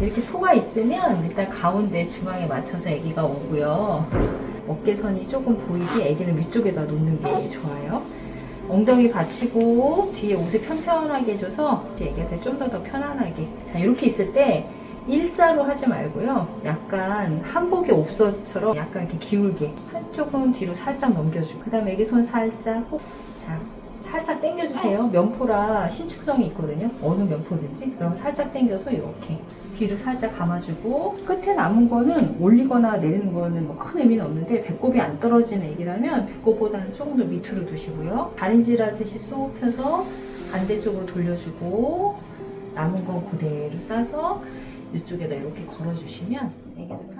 이렇게 포가 있으면 일단 가운데 중앙에 맞춰서 아기가 오고요. 어깨선이 조금 보이게 아기를 위쪽에다 놓는 게 좋아요. 엉덩이 받치고 뒤에 옷을 편편하게 해줘서 아기한테 좀 더 더 편안하게. 자, 이렇게 있을 때 일자로 하지 말고요. 약간 한복의 옵서처럼 약간 이렇게 기울게. 한쪽은 뒤로 살짝 넘겨주고. 그 다음에 애기 손 살짝 꼭. 자, 살짝 당겨주세요. 면포라 신축성이 있거든요. 어느 면포든지. 그럼 살짝 당겨서 이렇게. 뒤로 살짝 감아주고 끝에 남은 거는 올리거나 내리는 거는 뭐 큰 의미는 없는데 배꼽이 안 떨어지는 애기라면 배꼽보다는 조금 더 밑으로 두시고요. 다림질 하듯이 쏙 펴서 반대쪽으로 돌려주고 남은 건 그대로 싸서 이쪽에다 이렇게 걸어주시면 애기도